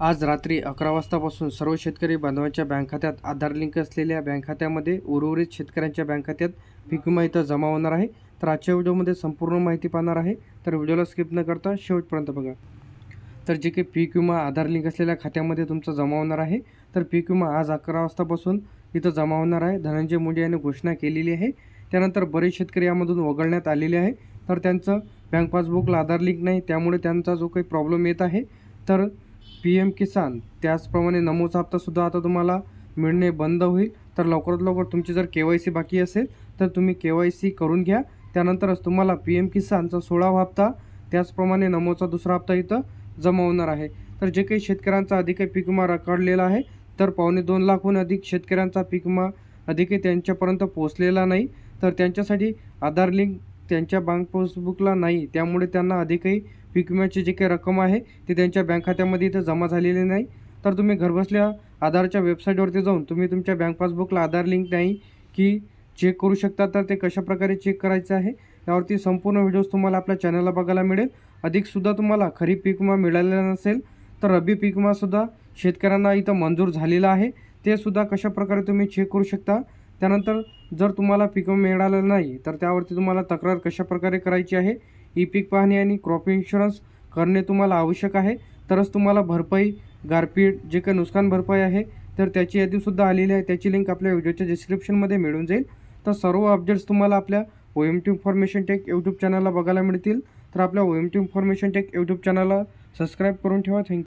आज रात्री अकरा वाजतापासून सर्व शेतकरी बांधवांच्या बँक खात्यात आधार लिंक असलेल्या बँक खात्यामध्ये उर्वरित शेतकऱ्यांच्या बँक खात्यात पीक विमा इथं जमा होणार आहे. तर आजच्या व्हिडिओमध्ये संपूर्ण माहिती पाहणार आहे. तर व्हिडिओला स्किप न करता शेवटपर्यंत बघा. तर जे काही पीक विमा आधार लिंक असलेल्या खात्यामध्ये तुमचं जमा होणार आहे तर पीक विमा आज अकरा वाजतापासून इथं जमा होणार आहे. धनंजय मुंडे यांनी घोषणा केलेली आहे. त्यानंतर बरेच शेतकरी यामधून वगळण्यात आलेले आहे. तर त्यांचं बँक पासबुकला आधार लिंक नाही त्यामुळे त्यांचा जो काही प्रॉब्लेम येत आहे तर पी एम किसान त्याचप्रमाणे नमोचा हप्तासुद्धा आता तुम्हाला मिळणे बंद होईल. तर लवकरात लवकर तुमची जर के वाय सी बाकी असेल तर तुम्ही के वाय सी करून घ्या. त्यानंतरच तुम्हाला पी एम किसानचा सोळावा हप्ता त्याचप्रमाणे नमोचा दुसरा हप्ता इथं जमा होणार आहे. तर जे काही शेतकऱ्यांचा अधिक पीक विमा रखडलेला आहे तर पावणे दोन लाखहून अधिक शेतकऱ्यांचा पीक विमा अधिक त्यांच्यापर्यंत पोहोचलेला नाही. तर त्यांच्यासाठी आधार लिंक त्यांच्या बँक पासबुकला नाही त्यामुळे त्यांना अधिकही पीक विम्याची जी काही रक्कम आहे ती त्यांच्या बँक खात्यामध्ये इथं जमा झालेली नाही. तर तुम्ही घरबसल्या आधारच्या वेबसाईटवरती जाऊन तुम्ही तुमच्या बँक पासबुकला आधार लिंक नाही की चेक करू शकता तर ते कशाप्रकारे चेक करायचं आहे यावरती संपूर्ण व्हिडिओज तुम्हाला आपल्या चॅनलला बघायला मिळेल. अधिकसुद्धा तुम्हाला खरीप पीक विमा मिळालेला नसेल तर रब्बी पीक विमासुद्धा शेतकऱ्यांना इथं मंजूर झालेला आहे. ते सुद्धा कशाप्रकारे तुम्ही चेक करू शकता त्यानंतर जर तुम्हाला पिकं मिळालं नाही तर त्यावरती तुम्हाला तक्रार कशाप्रकारे करायची आहे? ई पीक पाहणी आणि क्रॉप इन्शुरन्स करणे तुम्हाला आवश्यक आहे. तरच तुम्हाला भरपाई गारपीट जे काही नुकसान भरपाई आहे तर त्याची यादीसुद्धा आलेली आहे. त्याची लिंक आपल्या व्हिडिओच्या डिस्क्रिप्शनमध्ये मिळून जाईल. तर सर्व अपडेट्स तुम्हाला आपल्या O M T information tech YouTube चॅनलला बघायला मिळतील. तर आपल्या O M T information tech YouTube चॅनलला सबस्क्राईब करून ठेवा. Thank you